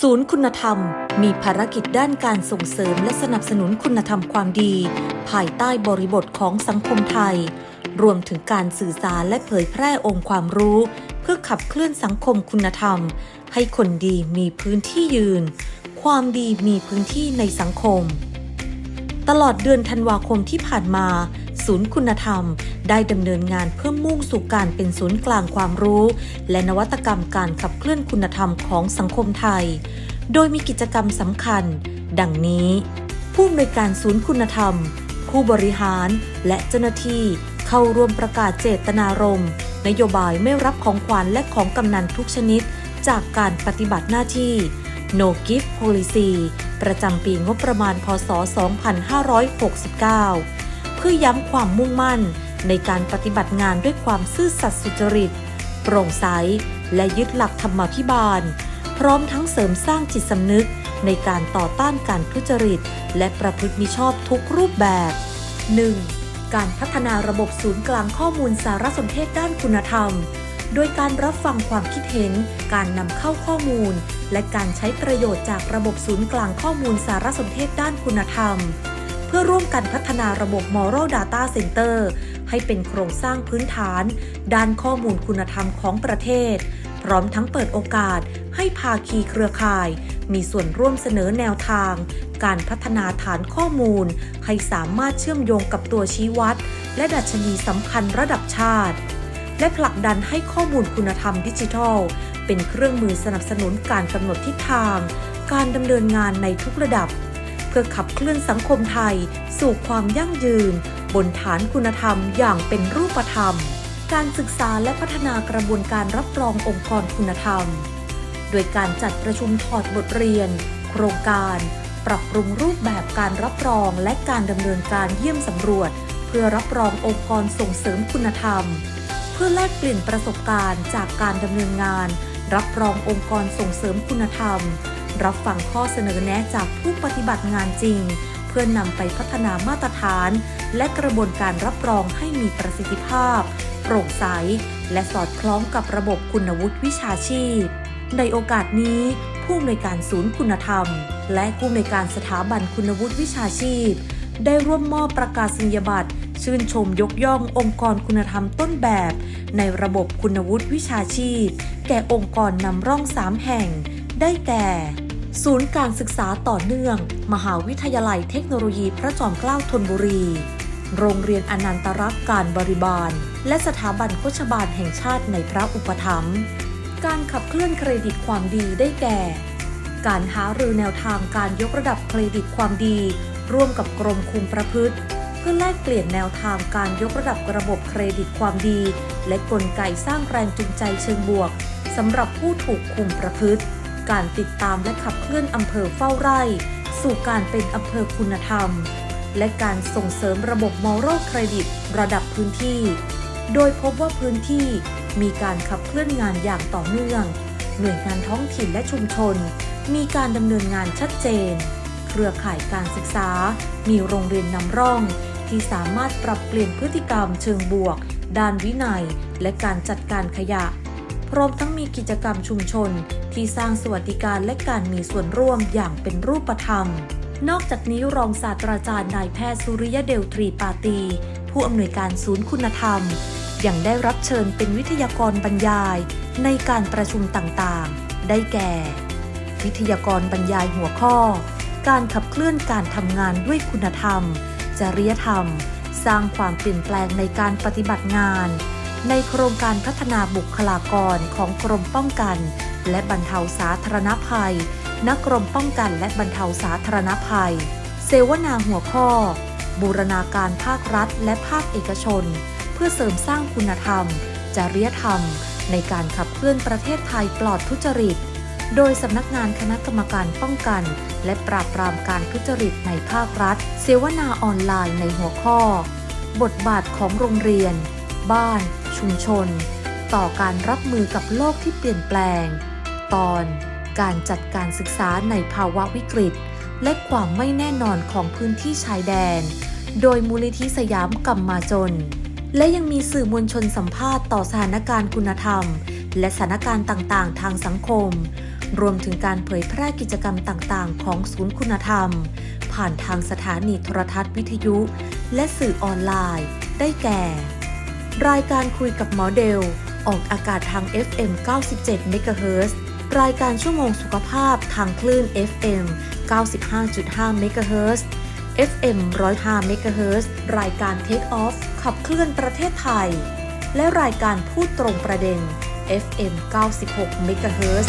ศูนย์คุณธรรม มีภารกิจด้านการส่งเสริมและสนับสนุนคุณธรรมความดี ภายใต้บริบทของสังคมไทย รวมถึงการสื่อสารและเผยแพร่องค์ความรู้ เพื่อขับเคลื่อนสังคมคุณธรรม ให้คนดีมีพื้นที่ยืน ความดีมีพื้นที่ในสังคม ตลอดเดือนธันวาคมที่ผ่านมา ศูนย์คุณธรรม ได้ดำเนินงานเพื่อมุ่งสู่การเป็นศูนย์กลางความรู้ และนวัตกรรมการขับเคลื่อนคุณธรรมของสังคมไทย โดยมีกิจกรรมสำคัญ ดังนี้ ผู้อำนวยการศูนย์คุณธรรม ผู้บริหารและเจ้าหน้าที่เข้าร่วมประกาศเจตนารมณ์ นโยบายไม่รับของขวัญและของกำนันทุกชนิด จากการปฏิบัติหน้าที่ No Gift Policy ประจำปีงบประมาณ พศ 2569 เพื่อย้ำความมุ่งมั่น ในการปฏิบัติงานด้วยความซื่อสัตย์สุจริต โปร่งใส และยึดหลักธรรมาภิบาล พร้อมทั้งเสริมสร้างจิตสำนึก ในการต่อต้านการทุจริต และประพฤติมิชอบทุกรูปแบบ 1. การพัฒนาระบบศูนย์กลางข้อมูลสารสนเทศด้านคุณธรรม โดยการรับฟังความคิดเห็น การนำเข้าข้อมูล และการใช้ประโยชน์จากระบบศูนย์กลางข้อมูลสารสนเทศด้านคุณธรรม เพื่อร่วมกันพัฒนาระบบ Moral Data Center ให้เป็นโครงสร้างพื้นฐาน ด้านข้อมูลคุณธรรมของประเทศ พร้อมทั้งเปิดโอกาสให้ภาคีเครือข่าย มีส่วนร่วมเสนอแนวทาง การพัฒนาฐานข้อมูล ให้สามารถเชื่อมโยงกับตัวชี้วัด และดัชนีสำคัญระดับชาติ และผลักดันให้ข้อมูลคุณธรรมดิจิทัล เป็นเครื่องมือสนับสนุนการกำหนดทิศทาง การดำเนินงานในทุกระดับ พื่อขับเคลื่อนสังคมไทย สู่ความยั่งยืน บนฐานคุณธรรมอย่างเป็นรูปธรรม การศึกษาและพัฒนากระบวนการรับรององค์กรคุณธรรม โดยการจัดประชุมถอดบทเรียน โครงการ ปรับปรุงรูปแบบการรับรองและการดำเนินการเยี่ยมสำรวจ เพื่อรับรององค์กรส่งเสริมคุณธรรม เพื่อแลกเปลี่ยนประสบการณ์จากการดำเนินงาน รับรององค์กรส่งเสริมคุณธรรม รับฟังข้อเสนอแนะจากผู้ปฏิบัติงานจริง เพื่อนำไปพัฒนามาตรฐาน และกระบวนการรับรองให้มีประสิทธิภาพ โปร่งใส และสอดคล้องกับระบบคุณวุฒิวิชาชีพ ในโอกาสนี้ผู้อำนวยการศูนย์คุณธรรม และผู้อำนวยการสถาบันคุณวุฒิวิชาชีพ ได้ร่วมมอบประกาศนียบัตรชื่นชมยกย่ององค์กรคุณธรรมต้นแบบ ในระบบคุณวุฒิวิชาชีพ แก่องค์กรนำร่อง 3 แห่ง ได้แก่ ศูนย์การศึกษาต่อเนื่อง มหาวิทยาลัยเทคโนโลยีพระจอมเกล้าธนบุรี โรงเรียนอนันตรักษ์การบริบาล และสถาบันโฆษบาลแห่งชาติในพระอุปถัมภ์การขับเคลื่อนเครดิตความดีได้แก่ การหารือแนวทางการยกระดับเครดิตความดี ร่วมกับกรมคุมประพฤติ เพื่อแลกเปลี่ยนแนวทางการยกระดับระบบเครดิตความดี และกลไกสร้างแรงจูงใจเชิงบวกสำหรับผู้ถูกคุมประพฤติ การติดตามและขับเคลื่อนอำเภอเฝ้าไร่ สู่การเป็นอำเภอคุณธรรม และการส่งเสริมระบบมอรัลเครดิตระดับพื้นที่ โดยพบว่าพื้นที่มีการขับเคลื่อนงานอย่างต่อเนื่อง หน่วยงานท้องถิ่นและชุมชน มีการดำเนินงานชัดเจน เครือข่ายการศึกษา มีโรงเรียนนำร่อง ที่สามารถปรับเปลี่ยนพฤติกรรมเชิงบวก ด้านวินัย และการจัดการขยะ พร้อมทั้งมีกิจกรรมชุมชน ที่สร้างสวัสดิการและการมีส่วนร่วมอย่างเป็นรูปธรรม นอกจากนี้รองศาสตราจารย์นายแพทย์สุริยเดลทรีปาตี ผู้อำนวยการศูนย์คุณธรรม ยังได้รับเชิญเป็นวิทยากรบรรยาย ในการประชุมต่างๆ ได้แก่ วิทยากรบรรยายหัวข้อ การขับเคลื่อนการทำงานด้วยคุณธรรม จริยธรรม สร้างความเปลี่ยนแปลงในการปฏิบัติงาน ในโครงการพัฒนาบุคลากรของกรมป้องกัน และบรรเทาสาธารณภัย นักกรมป้องกันและบรรเทาสาธารณภัย เสวนาหัวข้อ บูรณาการภาครัฐและภาคเอกชน เพื่อเสริมสร้างคุณธรรม จริยธรรม ในการขับเคลื่อนประเทศไทยปลอดทุจริต โดยสำนักงานคณะกรรมการป้องกัน และปราบปรามการทุจริตในภาครัฐ เสวนาออนไลน์ในหัวข้อ บทบาทของโรงเรียน บ้าน ชุมชน ต่อการรับมือกับโลกที่เปลี่ยนแปลง ตอนการจัดการศึกษาในภาวะวิกฤต และความไม่แน่นอนของพื้นที่ชายแดน โดยมูลนิธิสยามกำมาจน และยังมีสื่อมวลชนสัมภาษณ์ต่อสถานการณ์คุณธรรม และสถานการณ์ต่างๆ ทางสังคม รวมถึงการเผยแพร่กิจกรรมต่างๆ ของศูนย์คุณธรรม ผ่านทางสถานีโทรทัศน์วิทยุ และสื่อออนไลน์ ได้แก่ รายการคุยกับหมอเดล ออกอากาศทาง FM 97 MHz รายการชั่วโมงสุขภาพทางคลื่น FM 95.5 MHz FM 105 MHz รายการ Take Off ขับเคลื่อนประเทศไทย และรายการพูดตรงประเด็น FM 96 MHz